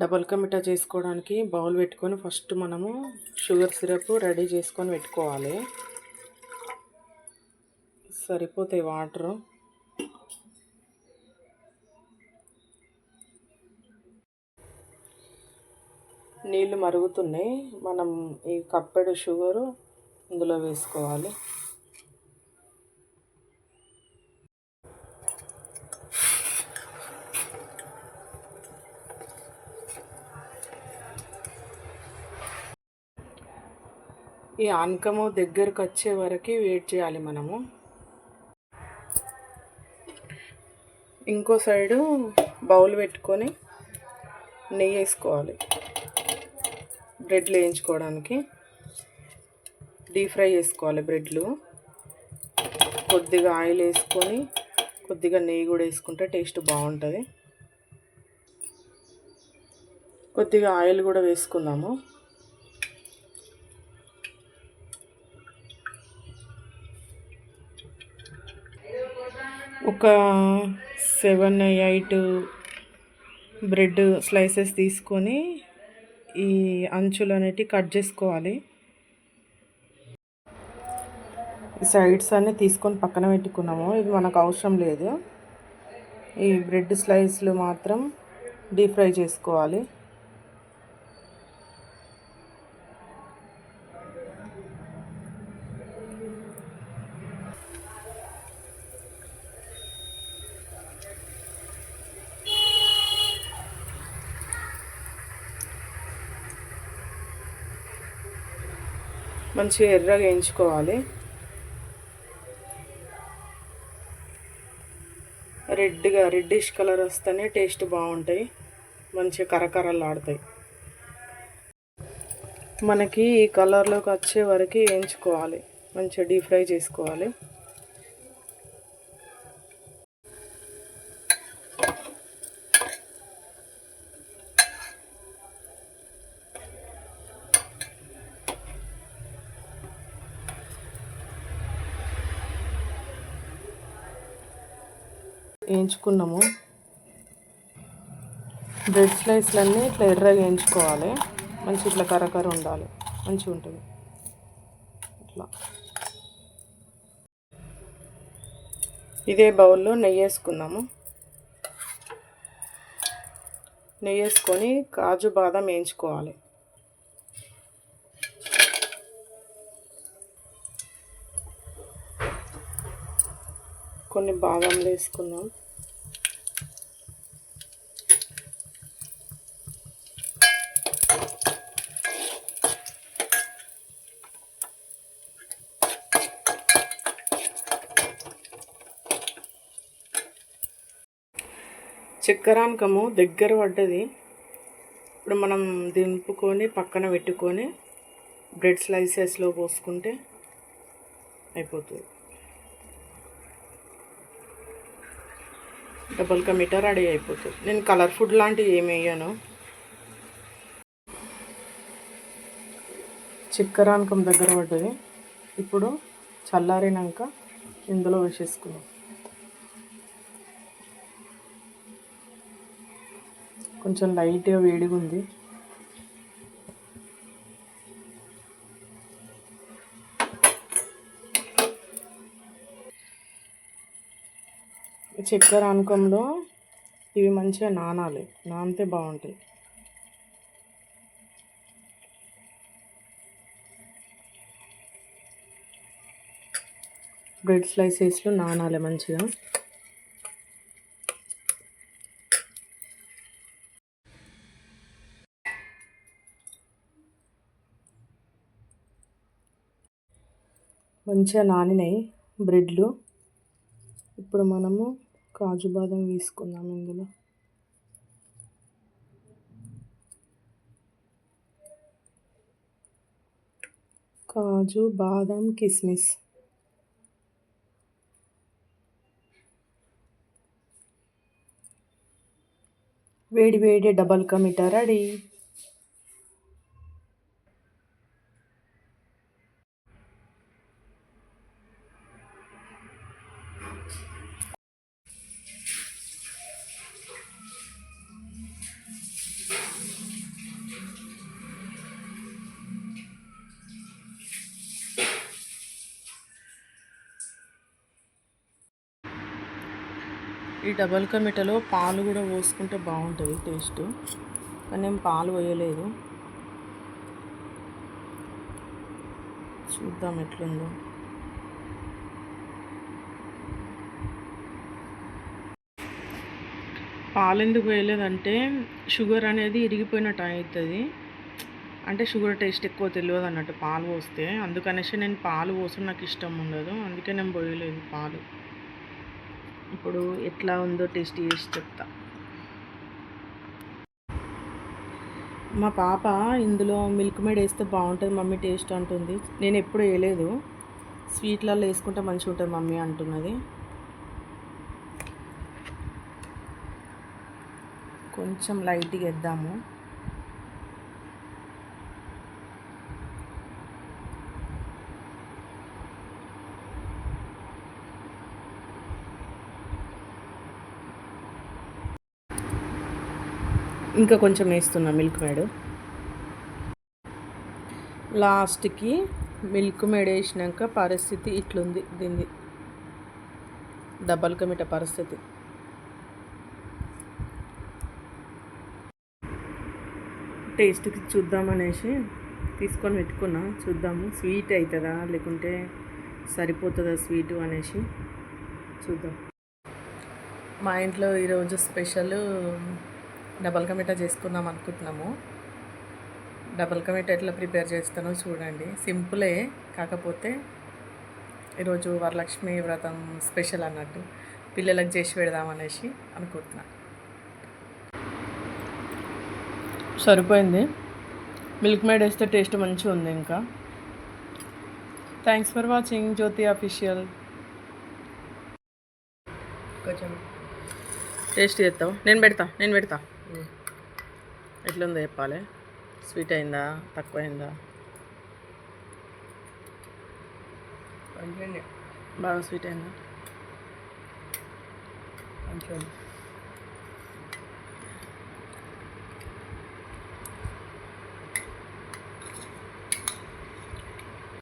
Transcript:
Double కా మిఠా చేసుకోవడానికి bowl పెట్టుకొని ఫస్ట్ మనము షుగర్ సిరప్ రెడీ చేసుకొని పెట్టుకోవాలి. సరిపోతాయి వాటరు. నీళ్ళు మరుగుతున్నాయి. మనం ఈ కప్పెడు షుగరు ఇందులో వేసుకోవాలి. ఈ ఆనకము దగ్గరకు వచ్చే వరకు వెయిట్ చేయాలి మనము. ఇంకో సైడు బౌల్ పెట్టుకొని నెయ్యి వేసుకోవాలి. బ్రెడ్లు వేయించుకోవడానికి. డీప్ ఫ్రై చేసుకోవాలి బ్రెడ్లు. కొద్దిగా ఆయిల్ వేసుకొని కొద్దిగా నెయ్యి కూడా వేసుకుంటే టేస్ట్ బాగుంటుంది. కొద్దిగా ఆయిల్ కూడా వేసుకుందాము. ఒక సెవెన్ ఎయిట్ బ్రెడ్ స్లైసెస్ తీసుకొని ఈ అంచులు అనేటివి కట్ చేసుకోవాలి. సైడ్స్ అన్నీ తీసుకొని పక్కన పెట్టుకున్నాము. ఇది మనకు అవసరం లేదు. ఈ బ్రెడ్ స్లైస్లు మాత్రం డీప్ ఫ్రై చేసుకోవాలి. మంచిగా ఎర్రగా వేయించుకోవాలి. రెడ్గా రెడ్డిష్ కలర్ వస్తేనే టేస్ట్ బాగుంటాయి. మంచిగా కరకరలాడతాయి. మనకి ఈ కలర్లోకి వచ్చే వరకు వేయించుకోవాలి. మంచిగా డీప్ ఫ్రై చేసుకోవాలి. వేయించుకున్నాము. బ్రెడ్ స్లైస్లన్నీ ఇట్లా ఎర్రగా వేయించుకోవాలి. మంచి ఇట్లా కరకర ఉండాలి. మంచిగా ఉంటుంది. ఇట్లా. ఇదే బౌల్లో నెయ్యి వేసుకుందాము నెయ్యి వేసుకొని కాజు బాదం వేయించుకోవాలి. కొన్ని బాదంలు వేసుకుందాం. చక్కెరానకము దగ్గర పడ్డది. ఇప్పుడు మనం దింపుకొని పక్కన పెట్టుకొని బ్రెడ్ స్లైసెస్లో పోసుకుంటే అయిపోతుంది. డబల్ కా మీటర్ రెడీ అయిపోతుంది. నేను కలర్ ఫుడ్ లాంటివి ఏమి వేయను. చిక్కరానకం దగ్గర పడ్డది. ఇప్పుడు చల్లారినాక ఇందులో వేసేసుకున్నాం కొంచెం లైట్గా వేడిగా ఉంది చక్కెర అనుకంలో ఇవి మంచిగా నానాలి. నానితే బాగుంటాయి. బ్రెడ్ స్లైసెస్లో నానాలి మంచిగా. మంచిగా నానినాయి బ్రెడ్లు. ఇప్పుడు మనము కాజు బాదం వేసుకుందాం ఇందులో. కాజు బాదం కిస్మిస్. వేడి వేడి డబల్ కా మిఠా రెడీ. ఈ డబల్ కమిటలో పాలు కూడా పోసుకుంటే బాగుంటుంది టేస్ట్. కానీ నేను పాలు పోయలేదు. చూద్దాం ఎట్లుందో. పాలు ఎందుకు వేయలేదంటే షుగర్ అనేది ఇరిగిపోయినట్టు అవుతుంది అంటే షుగర్ టేస్ట్ ఎక్కువ తెలియదు అన్నట్టు పాలు పోస్తే. అందుకనేసి నేను పాలు పోసిన నాకు ఇష్టం ఉండదు. అందుకే నేను పోయలేదు పాలు. ఇప్పుడు ఎట్లా ఉందో టేస్ట్ చేసి చెప్తా. మా పాప ఇందులో మిల్క్ మేడ్ వేస్తే బాగుంటుంది మమ్మీ టేస్ట్ అంటుంది. నేను ఎప్పుడు వేయలేదు. స్వీట్లలో వేసుకుంటే మంచిగా ఉంటుంది మమ్మీ అంటున్నది. కొంచెం లైట్గా వేద్దాము. ఇంకా కొంచెం వేస్తున్నా మిల్క్ మేడ్. లాస్ట్కి మిల్క్ మేడ్ వేసినాక పరిస్థితి ఇట్లుంది దీన్ని. డబ్బల్ కమిట పరిస్థితి. టేస్ట్కి చూద్దామనేసి తీసుకొని పెట్టుకున్నా. చూద్దాము. స్వీట్ అవుతుందా లేకుంటే సరిపోతుందా స్వీటు అనేసి చూద్దాం. మా ఇంట్లో ఈరోజు స్పెషల్ డబల్ కమిటా చేసుకుందాం అనుకుంటున్నాము. డబల్ కమిటా ఎట్లా ప్రిపేర్ చేస్తానో చూడండి. సింపులే కాకపోతే ఈరోజు వరలక్ష్మి వ్రతం స్పెషల్ అన్నట్టు. పిల్లలకు చేసి పెడదామనేసి అనుకుంటున్నా. సరిపోయింది. మిల్క్ మేడ్ వేస్తే టేస్ట్ మంచిగా ఉంది ఇంకా. Thanks for watching Jyothi official కొంచెం టేస్ట్ చేస్తావు? నేను పెడతా నేను పెడతా. ఎట్లుందో చెప్పాలి? స్వీట్ అయిందా? తక్కువ అయిందా? బాగా స్వీట్ అయిందా? మంచిగా